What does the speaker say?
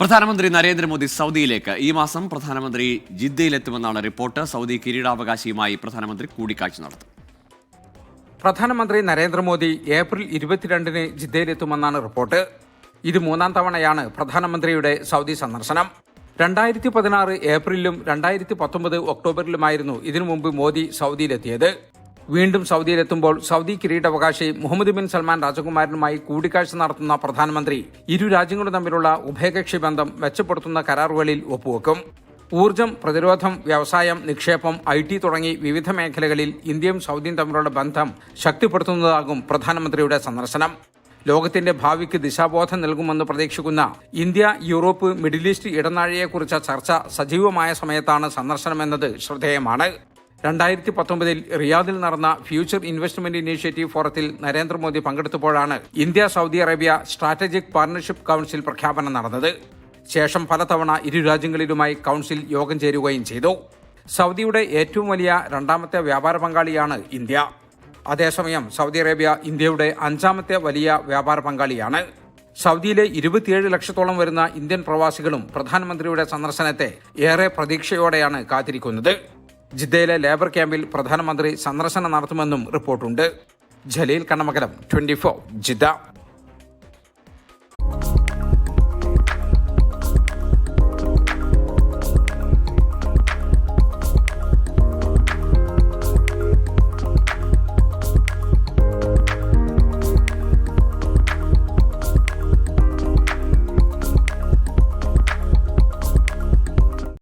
പ്രധാനമന്ത്രി നരേന്ദ്രമോദി സൗദിയിലേക്ക്. ഈ മാസം പ്രധാനമന്ത്രി ജിദ്ദയിലെത്തുമെന്നാണ് റിപ്പോർട്ട്. സൗദി കിരീടാവകാശിയുമായി പ്രധാനമന്ത്രി കൂടിക്കാഴ്ച നടത്തും. പ്രധാനമന്ത്രി നരേന്ദ്രമോദി ഏപ്രിൽ ഇരുപത്തിരണ്ടിന് ജിദ്ദയിലെത്തുമെന്നാണ് റിപ്പോർട്ട്. ഇത് മൂന്നാം തവണയാണ് പ്രധാനമന്ത്രിയുടെ സൗദി സന്ദർശനം. രണ്ടായിരത്തി പതിനാറ് ഏപ്രിലും രണ്ടായിരത്തി പത്തൊമ്പത് ഒക്ടോബറിലുമായിരുന്നു ഇതിനു മുമ്പ് മോദി സൗദിയിലെത്തിയത്. വീണ്ടും സൗദിയിലെത്തുമ്പോൾ സൗദി കിരീടാവകാശി മുഹമ്മദ് ബിൻ സൽമാൻ രാജകുമാരനുമായി കൂടിക്കാഴ്ച നടത്തുന്ന പ്രധാനമന്ത്രി ഇരു രാജ്യങ്ങളും തമ്മിലുള്ള ഉഭയകക്ഷി ബന്ധം മെച്ചപ്പെടുത്തുന്ന കരാറുകളിൽ ഒപ്പുവെക്കും. ഊർജം പ്രതിരോധം വ്യവസായം നിക്ഷേപം ഐ ടി തുടങ്ങി വിവിധ മേഖലകളിൽ ഇന്ത്യയും സൗദിയും തമ്മിലുള്ള ബന്ധം ശക്തിപ്പെടുത്തുന്നതാകും പ്രധാനമന്ത്രിയുടെ സന്ദർശനം. ലോകത്തിന്റെ ഭാവിക്ക് ദിശാബോധം നൽകുമെന്ന് പ്രതീക്ഷിക്കുന്ന ഇന്ത്യ യൂറോപ്പ് മിഡിൽ ഈസ്റ്റ് ഇടനാഴിയെക്കുറിച്ച ചർച്ച സജീവമായ സമയത്താണ് സന്ദർശനമെന്നത് ശ്രദ്ധേയമാണ്. രണ്ടായിരത്തി പത്തൊമ്പതിൽ റിയാദിൽ നടന്ന ഫ്യൂച്ചർ ഇൻവെസ്റ്റ്മെന്റ് ഇനീഷ്യേറ്റീവ് ഫോറത്തിൽ Narendra Modi പങ്കെടുത്തപ്പോഴാണ് India Saudi Arabia strategic partnership council പ്രഖ്യാപനം നടന്നത്. ശേഷം പലതവണ ഇരു രാജ്യങ്ങളിലുമായി കൗൺസിൽ യോഗം ചേരുകയും ചെയ്തു. സൗദിയുടെ ഏറ്റവും വലിയ രണ്ടാമത്തെ വ്യാപാര പങ്കാളിയാണ് ഇന്ത്യ. അതേസമയം സൗദി അറേബ്യ ഇന്ത്യയുടെ അഞ്ചാമത്തെ വലിയ വ്യാപാര പങ്കാളിയാണ്. സൗദിയിലെ ഇരുപത്തിയേഴ് ലക്ഷത്തോളം വരുന്ന ഇന്ത്യൻ പ്രവാസികളും പ്രധാനമന്ത്രിയുടെ സന്ദർശനത്തെ ഏറെ പ്രതീക്ഷയോടെയാണ് കാത്തിരിക്കുന്നത്. ജിദ്ദയിലെ ലേബർ ക്യാമ്പിൽ പ്രധാനമന്ത്രി സന്ദർശനം നടത്തുമെന്നും റിപ്പോർട്ടുണ്ട്. Jaleel Kannamakalam twenty Jeddah.